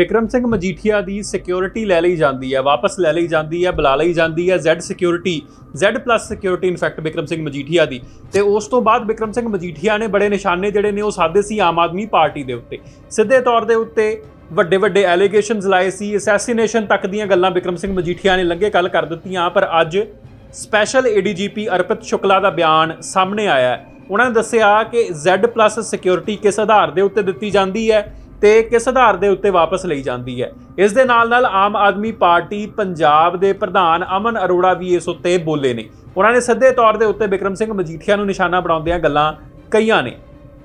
ਵਿਕਰਮ ਸਿੰਘ ਮਜੀਠੀਆ ਦੀ ਸਿਕਿਉਰਿਟੀ ਲੈ ਲਈ ਜਾਂਦੀ ਹੈ, ਵਾਪਸ ਲੈ ਲਈ ਜਾਂਦੀ ਹੈ, ਬੁਲਾ ਲਈ ਜਾਂਦੀ ਹੈ Z security Z+ security in fact Vikram Singh Majithia ਦੀ। ਤੇ ਉਸ ਤੋਂ ਬਾਅਦ ਵਿਕਰਮ ਸਿੰਘ ਮਜੀਠੀਆ ਨੇ ਬੜੇ ਨਿਸ਼ਾਨੇ ਜਿਹੜੇ ਨੇ ਉਹ ਸਾਧੇ ਸੀ ਆਮ ਆਦਮੀ ਪਾਰਟੀ ਦੇ ਉੱਤੇ। ਸਿੱਧੇ ਤੌਰ ਦੇ ਉੱਤੇ ਵੱਡੇ ਵੱਡੇ ਐਲੀਗੇਸ਼ਨਸ ਲਾਏ ਸੀ ਅਸੈਸੀਨੇਸ਼ਨ ਤੱਕ ਦੀਆਂ ਗੱਲਾਂ ਵਿਕਰਮ ਸਿੰਘ ਮਜੀਠੀਆ ਨੇ ਲੰਘੇ ਕੱਲ ਕਰ ਦਿੱਤੀਆਂ, ਪਰ ਅੱਜ ਸਪੈਸ਼ਲ ਏਡੀਜੀਪੀ ਅਰਪਿਤ ਸ਼ੁਕਲਾ ਦਾ ਬਿਆਨ ਸਾਹਮਣੇ ਆਇਆ ਹੈ। ਉਹਨਾਂ ਨੇ ਦੱਸਿਆ ਕਿ Z+ ਸਿਕਿਉਰਿਟੀ ਕਿਸ ਆਧਾਰ ਦੇ ਉੱਤੇ ਦਿੱਤੀ ਜਾਂਦੀ ਹੈ ਤੇ ਕਿਸ ਆਧਾਰ ਦੇ ਉੱਤੇ ਵਾਪਸ ਲਈ ਜਾਂਦੀ ਹੈ ਇਸ ਦੇ ਨਾਲ ਨਾਲ ਆਮ ਆਦਮੀ ਪਾਰਟੀ ਪੰਜਾਬ ਦੇ ਪ੍ਰਧਾਨ ਅਮਨ ਅਰੋੜਾ ਵੀ ਇਸ ਉੱਤੇ ਬੋਲੇ ਨੇ ਉਹਨਾਂ ਨੇ ਸਿੱਧੇ ਤੌਰ ਦੇ ਉੱਤੇ ਵਿਕਰਮ ਸਿੰਘ ਮਜੀਠੀਆ ਨੂੰ ਨਿਸ਼ਾਨਾ ਬਣਾਉਂਦਿਆਂ ਗੱਲਾਂ ਕਈਆਂ ਨੇ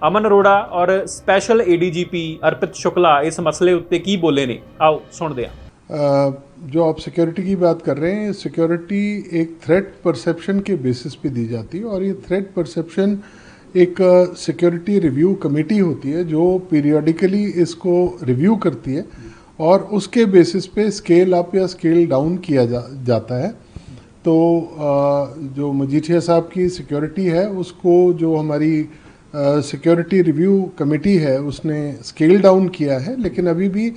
ਅਮਨ ਅਰੋੜਾ ਔਰ ਸਪੈਸ਼ਲ ਏਡੀਜੀਪੀ ਅਰਪਿਤ ਸ਼ੁਕਲਾ ਇਸ ਮਸਲੇ ਉੱਤੇ ਕੀ ਬੋਲੇ ਨੇ ਆਓ ਸੁਣਦੇ ਹਾਂ अ, जो आप सिक्योरिटी की बात कर रहे हैं सिक्योरिटी एक थ्रेट परसेप्शन के बेसिस पे दी जाती है और ये थ्रेट परसेप्शन एक सिक्योरिटी रिव्यू कमेटी होती है जो पीरियोडिकली इसको रिव्यू करती है और उसके बेसिस पे स्केल अप या स्केल डाउन किया जा, जाता है। तो अ, जो मजीठिया साहब की सिक्योरिटी है उसको जो हमारी सिक्योरिटी रिव्यू कमेटी है उसने स्केल डाउन किया है लेकिन अभी भी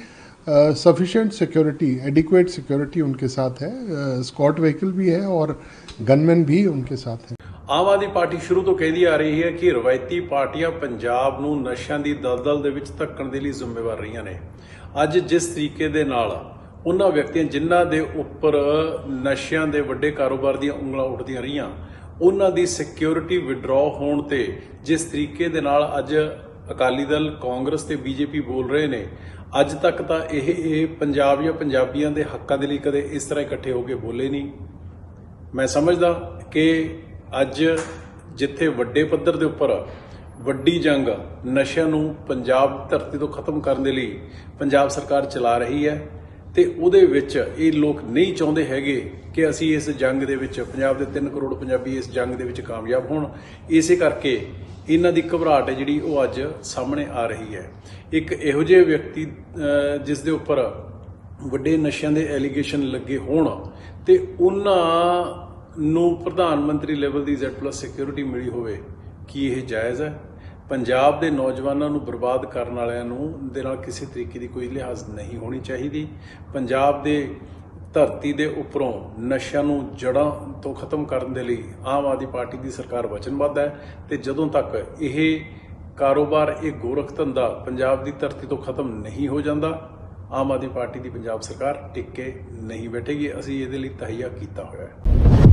सफिशेंट सिक्योरिटी एडिक्वेट सिक्योरिटी उनके साथ है स्कॉट व्हीकल भी है और गनमैन भी उनके साथ हैं। ਆਮ ਆਦਮੀ ਪਾਰਟੀ ਸ਼ੁਰੂ ਤੋਂ ਕਹਿੰਦੀ ਆ ਰਹੀ ਹੈ ਕਿ ਰਵਾਇਤੀ ਪਾਰਟੀਆਂ ਪੰਜਾਬ ਨੂੰ ਨਸ਼ਿਆਂ ਦੀ ਦਲਦਲ ਦੇ ਵਿੱਚ ਧੱਕਣ ਦੇ ਲਈ ਜ਼ਿੰਮੇਵਾਰ ਰਹੀਆਂ ਨੇ। ਅੱਜ ਜਿਸ ਤਰੀਕੇ ਦੇ ਨਾਲ ਉਹਨਾਂ ਵਿਅਕਤੀਆਂ ਜਿਨ੍ਹਾਂ ਦੇ ਉੱਪਰ ਨਸ਼ਿਆਂ ਦੇ ਵੱਡੇ ਕਾਰੋਬਾਰ ਦੀਆਂ ਉਂਗਲਾਂ ਉੱਠਦੀਆਂ ਰਹੀਆਂ, ਉਹਨਾਂ ਦੀ ਸਿਕਿਉਰਿਟੀ ਵਿਡਰਾਅ ਹੋਣ ਤੇ ਜਿਸ ਤਰੀਕੇ ਦੇ ਨਾਲ ਅੱਜ ਅਕਾਲੀ ਦਲ, ਕਾਂਗਰਸ ਤੇ ਬੀਜੇਪੀ ਬੋਲ ਰਹੇ ਨੇ, ਅੱਜ ਤੱਕ ਤਾਂ ਇਹ ਇਹ ਪੰਜਾਬ ਜਾਂ ਪੰਜਾਬੀਆਂ ਦੇ ਹੱਕਾਂ ਦੇ ਲਈ ਕਦੇ ਇਸ ਤਰ੍ਹਾਂ ਇਕੱਠੇ ਹੋ ਕੇ ਬੋਲੇ ਨਹੀਂ। ਮੈਂ ਸਮਝਦਾ ਕਿ ਅੱਜ ਜਿੱਥੇ ਵੱਡੇ ਪੱਧਰ ਦੇ ਉੱਪਰ ਵੱਡੀ ਜੰਗ ਨਸ਼ਿਆਂ ਨੂੰ ਪੰਜਾਬ ਧਰਤੀ ਤੋਂ ਖਤਮ ਕਰਨ ਦੇ ਲਈ ਪੰਜਾਬ ਸਰਕਾਰ ਚਲਾ ਰਹੀ ਹੈ ਤੇ ਉਹਦੇ ਵਿੱਚ ਇਹ ਲੋਕ ਨਹੀਂ ਚਾਹੁੰਦੇ ਹੈਗੇ ਕਿ ਅਸੀਂ ਇਸ ਜੰਗ ਦੇ ਵਿੱਚ ਪੰਜਾਬ ਦੇ 3 ਕਰੋੜ ਪੰਜਾਬੀ ਇਸ ਜੰਗ ਦੇ ਵਿੱਚ ਕਾਮਯਾਬ ਹੋਣ। ਇਸੇ ਕਰਕੇ ਇਹਨਾਂ ਦੀ ਘਬਰਾਹਟ ਹੈ ਜਿਹੜੀ ਉਹ ਅੱਜ ਸਾਹਮਣੇ ਆ ਰਹੀ ਹੈ। ਇੱਕ ਇਹੋ ਜਿਹੇ ਵਿਅਕਤੀ ਜਿਸ ਦੇ ਉੱਪਰ ਵੱਡੇ ਨਸ਼ਿਆਂ ਦੇ ਐਲੀਗੇਸ਼ਨ ਲੱਗੇ ਹੋਣ ਤੇ ਉਹਨਾਂ ਨੂੰ ਪ੍ਰਧਾਨ ਮੰਤਰੀ ਲੈਵਲ ਦੀ Z+ ਸਿਕਿਉਰਿਟੀ ਮਿਲੀ ਹੋਵੇ, ਕੀ ਇਹ ਜਾਇਜ਼ ਹੈ? ਪੰਜਾਬ ਦੇ ਨੌਜਵਾਨਾਂ ਨੂੰ ਬਰਬਾਦ ਕਰਨ ਵਾਲਿਆਂ ਨੂੰ ਦੇ ਨਾਲ ਕਿਸੇ ਤਰੀਕੇ ਦੀ ਕੋਈ ਲਿਹਾਜ਼ ਨਹੀਂ ਹੋਣੀ ਚਾਹੀਦੀ। ਪੰਜਾਬ ਦੇ ਧਰਤੀ ਦੇ ਉੱਪਰੋਂ ਨਸ਼ਿਆਂ ਨੂੰ ਜੜਾਂ ਤੋਂ ਖਤਮ ਕਰਨ ਦੇ ਲਈ ਆਮ ਆਦਮੀ ਪਾਰਟੀ ਦੀ ਸਰਕਾਰ ਵਚਨਬੱਧ ਹੈ ਤੇ ਜਦੋਂ ਤੱਕ ਇਹ ਕਾਰੋਬਾਰ, ਇਹ ਗੋਰਖ ਧੰਦਾ ਪੰਜਾਬ ਦੀ ਧਰਤੀ ਤੋਂ ਖਤਮ ਨਹੀਂ ਹੋ ਜਾਂਦਾ, ਆਮ ਆਦਮੀ ਪਾਰਟੀ ਦੀ ਪੰਜਾਬ ਸਰਕਾਰ ਟਿੱਕ ਕੇ ਨਹੀਂ ਬੈਠੇਗੀ। ਅਸੀਂ ਇਹਦੇ ਲਈ ਤਹਈਆ ਕੀਤਾ ਹੋਇਆ ਹੈ।